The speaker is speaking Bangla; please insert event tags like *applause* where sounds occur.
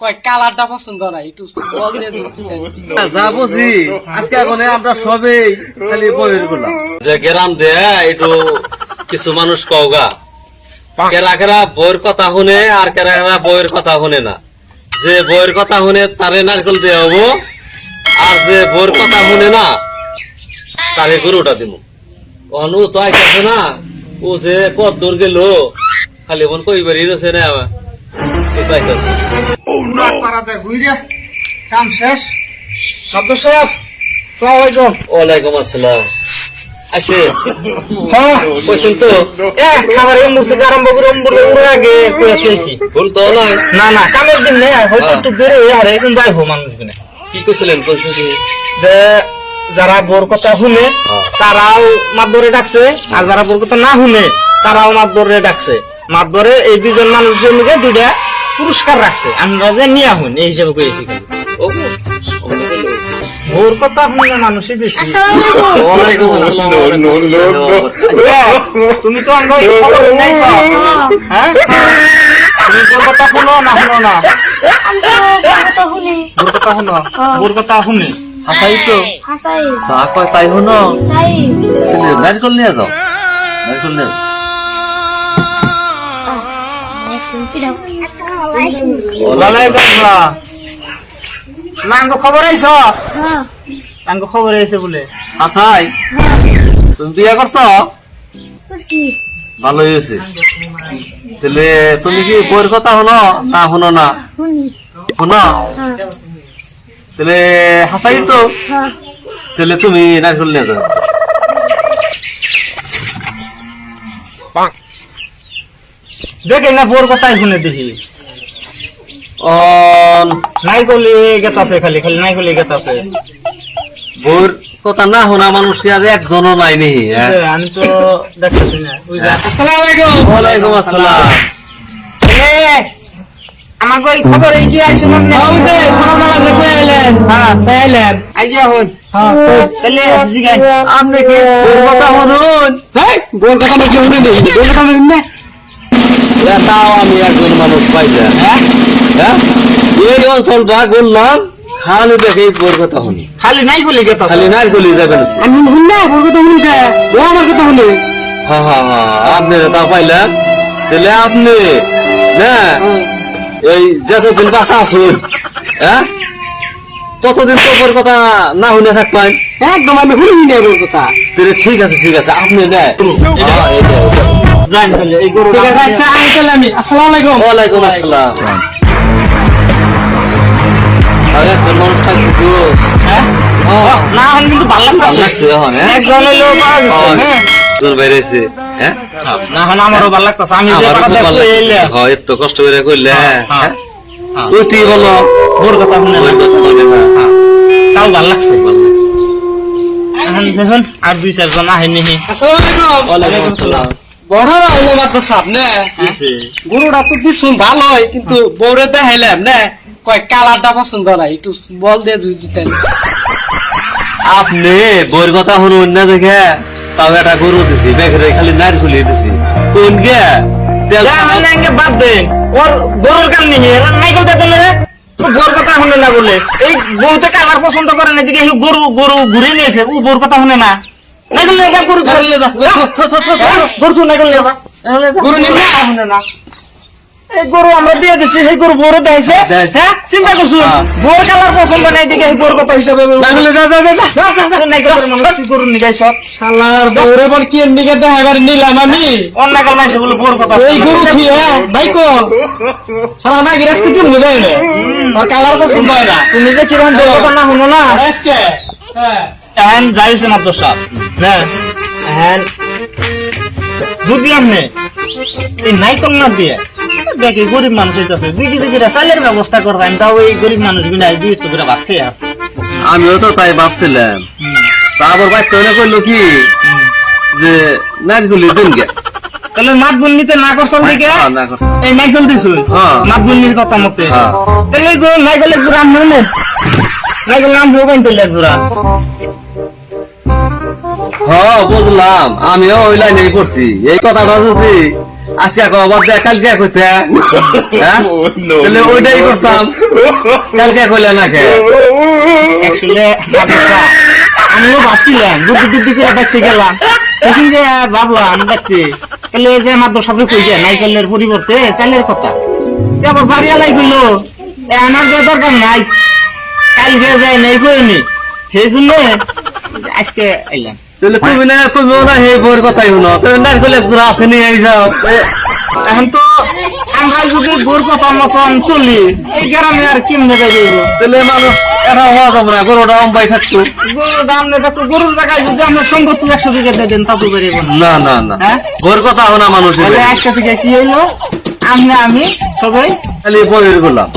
কয় কালারটা পছন্দ না একটু বল দিয়ে দিবো। *laughs* যা বুঝি। আজকে এখন আমরা সবেই খালি বইয়েরগুলা যে গেরাম দে একটু কিছু মানুষ কওগা কেরা কেরা বইয়ের কথা শুনে আর কেরা কেরা বইয়ের কথা শুনে না। যে বইয়ের কথা শুনে তারে নারকেল দিয়ে হব আর যে বইয়ের কথা শুনে না তারে গরুটা দিব অনু তো আইতেছে না ও যে কত দূর গেল খালি মন কইবারই রয়েছে না তো আইতাছে। পাড়াতে ঘুরে কাম শেষ। সদ্য সাহেব সালামালাইকুম ওয়ালাইকুম আসসালাম। আছে। হ্যাঁ। কইছেন তো। এ খাবার এম মুসে আরম্ভ করে এম উড়ে আগে কই আসেছি ভুল তো নাই। না না কামের দিন নেই হয়তো হ্যাঁ। একটু দেরি আর এখন মানুষ দিনে। কি কইছিলেন কইছেন যে যারা বোর কথা শুনে হ্যাঁ। তারাও মাত ধরে ডাকছে আর যারা বোর কথা না শুনে তারাও মাত ধরে ডাকছে। মাত ধরে এই দুজন মানুষের মিলে দুইটা পুরস্কার রাখছে আমরা যে নিয়ে আহুন এই হিসেবে কইছি কথা শুনে মানুষই বেশি তুমি তো আমরা হ্যাঁ? তুমি কথা শুনো না শুনো কথা শুনো কথা শুনে। তো। হাসাই। কয় তাই হনো তাই। নারকেল নিয়ে যাও। নারকেল নিয়ে যাও। ওয়ালাইকুম আসসালাম না আঙ্গ খবর আইছ? আঙ্গ খবর আইছে বলে। আসাই তুমি বিয়া করছ? ভালো হয়েছে। তাহলে তুমি কি বইয়ের কথা হনো না হনো না। শুনি। হ্যাঁ। তাহলে হাসাই তো? হ্যাঁ। তাহলে তুমি নারকেল নিয়ে যাও দেখে না বোর কথাই শুনে দেখি। নাই কলি গেতাছে খালি খালি নাই কলি গেতাছে। বইয়ের কথা না শোনা মানুষ আর একজনও নাই নি হ্যাঁ? আমি তো দেখতেছি না আলাইকুম। আসসালাম। আমাকে ওই খবর এই কি আইছে মনে নেই? ওই যে সকালবেলা যে কই আইলেন। হ্যাঁ তাইলেন আইয়া হই। হ্যাঁ তাহলে জিগাই আপনি কি বইয়ের কথা হেই বল কথা নাকি বল কথা না? তাও আমি একজন মানুষ পাইছে হ্যাঁ? হ্যাঁ? এই অঞ্চল বা বললাম খালি দেখে বইয়ের কথা শুনি খালি নাই কলি গেতাছে খালি নারকেলি যাবেন। আমি শুন না বল কথা শুনে কে ও আমার কথা শুনে। হ্যাঁ হ্যাঁ হ্যাঁ আপনি তা পাইলাম তাহলে আপনি না এই যতদিন বাসা আসুন হ্যাঁ? ততদিন তো ওপর কথা না শুনে থাকবেন। একদম আমি শুনি না বল কথা। ঠিক আছে ঠিক আছে আপনি দেয় আমি। আলাইকুম। ওয়ালাইকুম আসসালাম। হ্যাঁ? হ্যাঁ? হ্যাঁ। হ্যাঁ? কথা হয় কষ্ট করে হ্যাঁ, হ্যাঁ? হ্যাঁ। বলো? শুনে না। তাও ভালো লাগছে। ভালো লাগছে। এখন দেখুন আর দুই চারজন আহেনি আসসালামু আলাইকুম। ওয়ালাইকুম আসসালাম। বড় হলো মাত্র সামনে গরুটা তো দিছুন ভালোই কিন্তু বউরে দেখাইলাম না? কয় কালারটা পছন্দ না একটু বল দিয়ে জুই দিতেন। আপনি বইয়ের কথা শুনুন না দেখে তাও একটা গরু দিছি বেঘরে খালি নার খুলিয়ে দিছি। কোন গে? বাদ দে। ওর গরুর নেই এরা নাই কথা শুনে না বলে? এই বউতে কালার পছন্দ করে না দিকে এই গরু গরু ঘুরে নিয়েছে ও গরুর কথা শুনে না। করলে এটা গরু ধরে। নিয়ে যা। গরু চুর নাই করলে যা। গরু নিয়ে যা। না এই গরু আমরা দিয়ে দিছি সেই গরু বড় দেখাইছে দেখাইছে। হ্যাঁ চিন্তা করছ? হ্যাঁ। বড় কালার পছন্দ নাই এই বড় কথা হিসাবে কি গরু নিগাইছ শালার বউরে বল কি এমনিকে দেখাইবার নিলাম আমি? অন্য কাল মাইছে বলে বড় কথা এই গরু কি হ্যাঁ? ভাইকো শালা না গিরাস কি বুঝাই না কালার পছন্দ হয় না। তুমি যে কীরকম বড় কথা না শুনো না। আজকে এখন যাইছে মাত্র সাপ হ্যাঁ এখন যদি আপনি এই নাইকল না দিয়ে দেখি গরিব মানুষ হইতেছে দুই কেজি করে চালের ব্যবস্থা করবেন তাও এই গরিব মানুষগুলা দুই একটু করে খেয়ে আমিও তো তাই ভাবছিলাম। তা আবার বাইক তো করল কি যে খুলিয়ে দিন গে। তাহলে মাত নিতে না করছল দিকে? হ্যাঁ। এই নাইকল দিছুন হ্যাঁ। মাত বন্নির কথা মতে। হ্যাঁ। তাহলে এই গরু নাইকল নাম হ্যাঁ বুঝলাম। আমিও ওই লাইনেই পড়ছি। এই কথাটা যদি আজকে কবার দেয় কালকে কইতে তাহলে ওইটাই করতাম। কালকে কইলে না কে? আমিও ভাবছিলাম বুদ্ধি বুদ্ধি করে দেখতে গেলাম। তখন যে ভাবলাম দেখতে তাহলে যে মাদ্রাসা কই যায় নাইকেলের পরিবর্তে চালের কথা। আবার বাড়ি আলাই গেলো। আনার যে দরকার নাই। কালকে যাই নাই কইনি। সেই জন্য আজকে আইলাম তাহলে তুমি না তুমিও না সেই বইয়ের কথাই শুনো। তুমি নারকেল একজন আসেনি এই যাও। এখন তো আমরা যদি গোর কথা মতন চলি। এই গ্রামে আর কেমনে যাইব তাহলে মানুষ এটা হওয়া যাবে না গরুটা অম্বাই থাকতো। গরুর দাম নেই তো গরুর জায়গায় যদি আমরা একশো বিঘা দিয়ে দেন তাতে না। না না না। হ্যাঁ? বইয়ের কথা শোনা মানুষ তাহলে আজকে থেকে কি হইল? আমি আমি সবাই। খালি বইয়ের গোলাম।